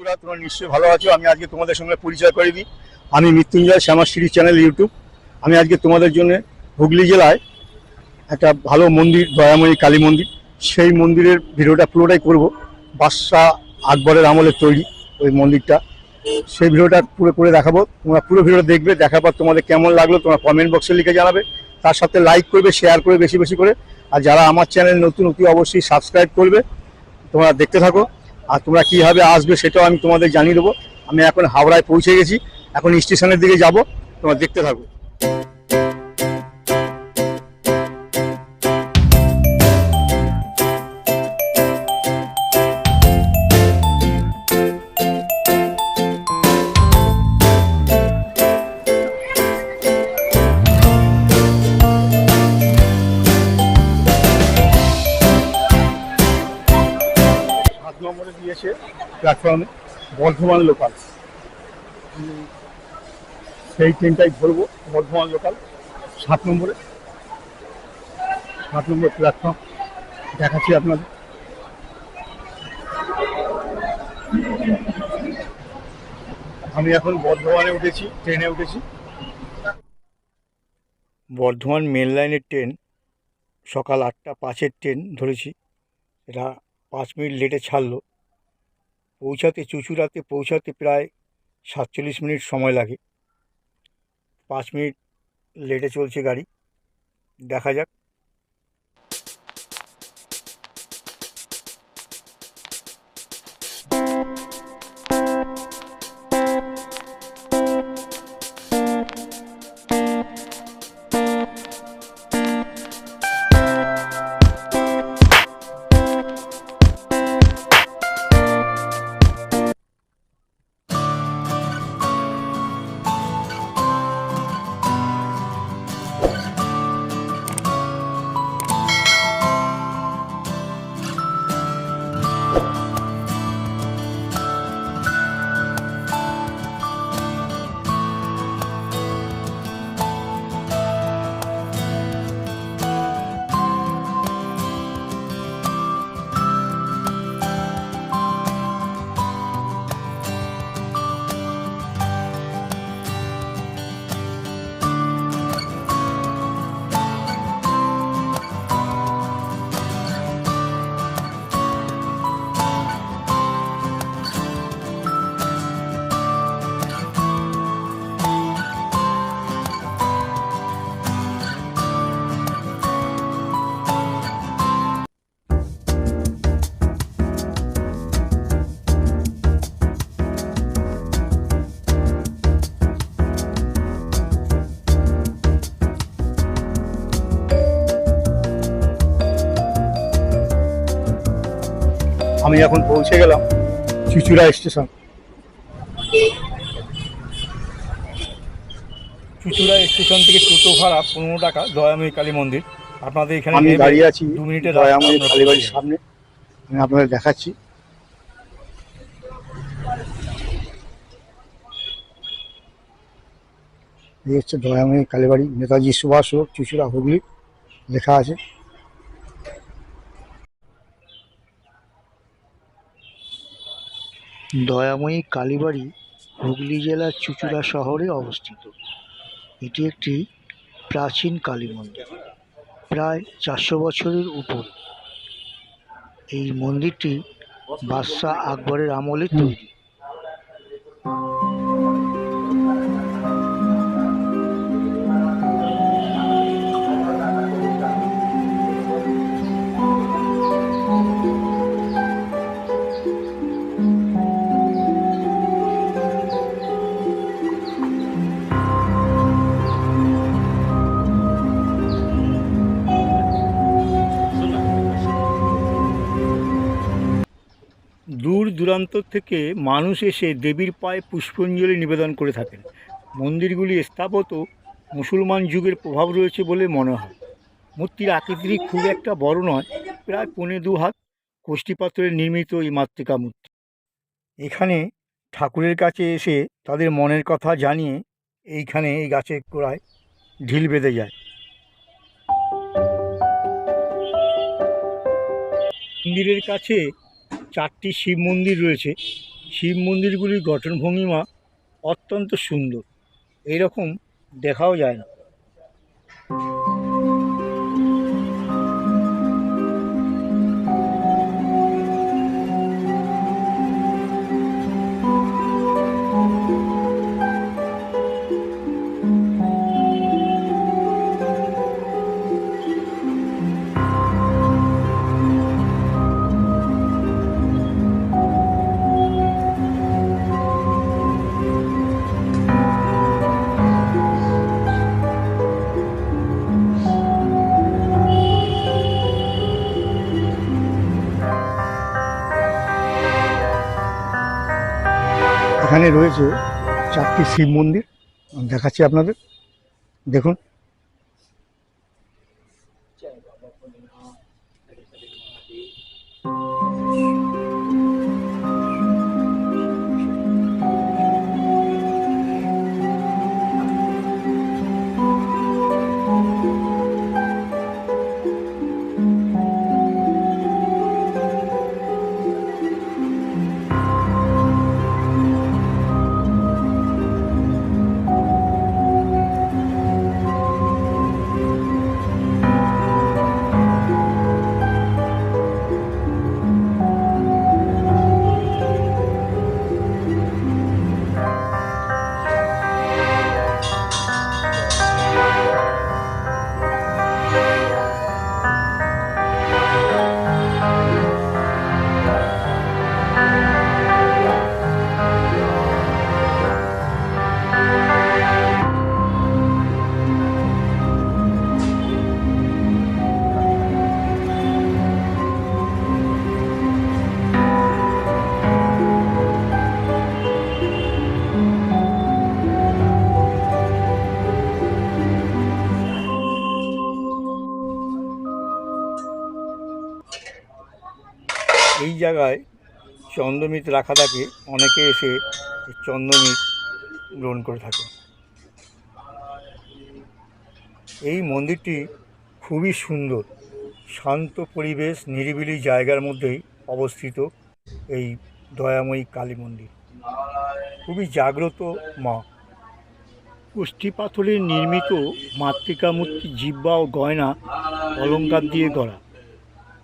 বন্ধুরা, তোমরা নিশ্চয়ই ভালো আছো। আমি আজকে তোমাদের সঙ্গে পরিচয় করে দিই। আমি মৃত্যুঞ্জয় শ্যামা শ্যামাশ্রী চ্যানেল ইউটিউব। আমি আজকে তোমাদের জন্য হুগলি জেলায় একটা ভালো মন্দির, দয়াময়ী কালী মন্দির। সেই মন্দিরের ভিডিওটা পুরোটাই করব। বাদশাহ আকবরের আমলের তৈরি ওই মন্দিরটা। সেই ভিডিওটা পুরো করে দেখাবো। তোমরা পুরো ভিডিও দেখবে, দেখার পর তোমাদের কেমন লাগল তোমরা কমেন্ট বক্সে লিখে জানাবে। তার সাথে লাইক করবে শেয়ার করবে বেশি বেশি করে। আর যারা আমার চ্যানেল নতুন, অতি অবশ্যই সাবস্ক্রাইব করবে। তোমরা দেখতে থাকো। আর তোমরা কীভাবে আসবে সেটাও আমি তোমাদের জানিয়ে দেবো। আমি এখন হাওড়ায় পৌঁছে গেছি। এখন স্টেশনের দিকে যাব। তোমরা দেখতে থাকো। প্ল্যাটফর্মে বর্ধমান লোকাল সেই ট্রেনটাই ধরবো, বর্ধমান লোকাল সাত নম্বরে। সাত নম্বর প্ল্যাটফর্ম, দেখাচ্ছি আপনাদের। আমি এখন বর্ধমানে উঠেছি ট্রেনে উঠেছি। বর্ধমান মেন লাইনের ট্রেন সকাল আটটা, পাঁচের ট্রেন ধরেছি। এটা পাঁচ মিনিট লেটে ছাড়লো। পৌঁছাতে, চুচুড়াতে পৌঁছাতে প্রায় সাতচল্লিশ মিনিট সময় লাগে। পাঁচ মিনিট লেটে চলছে গাড়ি। দেখা যাক। আমি এখন পৌঁছে গেলাম চুচুড়া স্টেশন। চুচুড়া স্টেশন থেকে টোটো ভাড়া পনেরো টাকা দয়াময়ী কালী মন্দির। আপনাদের এখানে আমি দাঁড়িয়ে আছি দু মিনিটের দয়াময়ী কালীবাড়ির আপনারা সামনে। আমি আপনাদের দেখাচ্ছি। এই হচ্ছে দয়াময়ী কালীবাড়ি নেতাজি সুভাষ চুচুড়া হুগলি লেখা আছে। দয়াময়ী কালীবাড়ি, হুগলি জেলার চুঁচুড়া শহরে অবস্থিত। এটি একটি প্রাচীন কালী মন্দির। প্রায় চারশো বছরের উপর। এই মন্দিরটি বাদশাহ আকবরের আমলে তৈরি। দূরান্ত থেকে মানুষ এসে দেবীর পায়ে পুষ্পাঞ্জলি নিবেদন করে থাকেন। মন্দিরগুলি স্থাপত্য মুসলমান যুগের প্রভাব রয়েছে বলে মনে হয়। মূর্তির আকৃতি খুব একটা বড় নয়, প্রায় পৌনে দু হাত কোষ্ঠীপাত্রের নির্মিত এই মাতৃকা মূর্তি। এখানে ঠাকুরের কাছে এসে তাদের মনের কথা জানিয়ে এইখানে এই গাছের গোড়ায় ঢিল বেঁধে যায়। মন্দিরের কাছে চারটি শিব মন্দির রয়েছে। শিব মন্দিরগুলির গঠন ভঙ্গিমা অত্যন্ত সুন্দর। এইরকম দেখাও যায় না। এখানে রয়েছে চারটি শিব মন্দির। দেখাচ্ছি আপনাদের। দেখুন। জায়গায় চন্দ্রমিত রাখা থাকে অনেকে এসে চন্দ্রমিত গ্রহণ করে থাকে। এই মন্দিরটি খুবই সুন্দর, শান্ত পরিবেশ, নিরিবিলি জায়গার মধ্যেই অবস্থিত এই দয়াময়ী কালী মন্দির। খুবই জাগ্রত মা। কুষ্টি পাথরের নির্মিত মাতৃকামূর্তি জিব্বা ও গয়না অলংকার দিয়ে গড়া।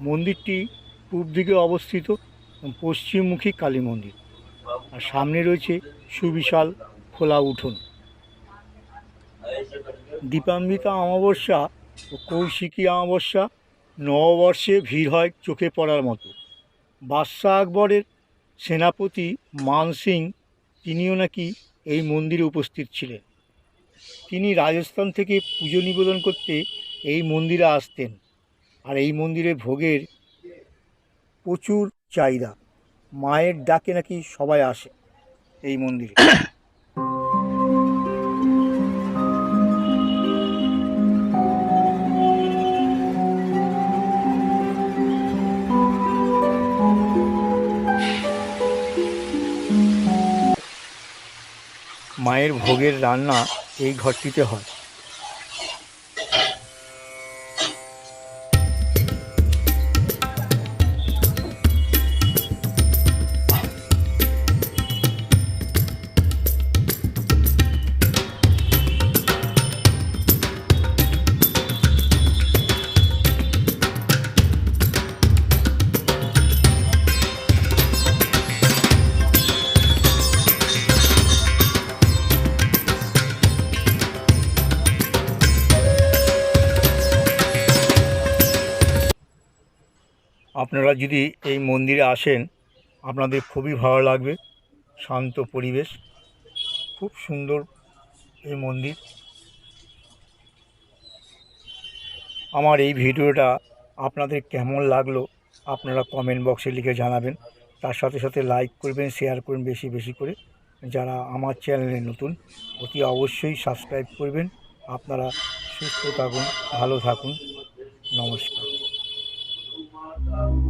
মন্দিরটি পূব দিকে অবস্থিত পশ্চিমমুখী কালী মন্দির। আর সামনে রয়েছে সুবিশাল খোলা উঠোন। দীপান্বিতা অমাবস্যা ও কৌশিকী অমাবস্যা নববর্ষে ভিড় হয় চোখে পড়ার মতো। বাদশাহ আকবরের সেনাপতি মান সিং, তিনিও নাকি এই মন্দিরে উপস্থিত ছিলেন। তিনি রাজস্থান থেকে পুজো নিবেদন করতে এই মন্দিরে আসতেন। আর এই মন্দিরে ভোগের প্রচুর চাহিদা। মায়ের ডাকে নাকি সবাই আসে এই মন্দিরে। মায়ের ভোগের রান্না এই ঘরটিতে হয়। আপনারা যদি এই মন্দিরে আসেন, আপনাদের খুবই ভালো লাগবে। শান্ত পরিবেশ। খুব সুন্দর এই মন্দির। আমার এই ভিডিওটা আপনাদের কেমন লাগল, আপনারা কমেন্ট বক্সে লিখে জানাবেন। তার সাথে সাথে লাইক করবেন শেয়ার করবেন বেশি বেশি করে। যারা আমার চ্যানেলে নতুন, অতি অবশ্যই সাবস্ক্রাইব করবেন। আপনারা সুস্থ থাকুন, ভালো থাকুন। নমস্কার। you.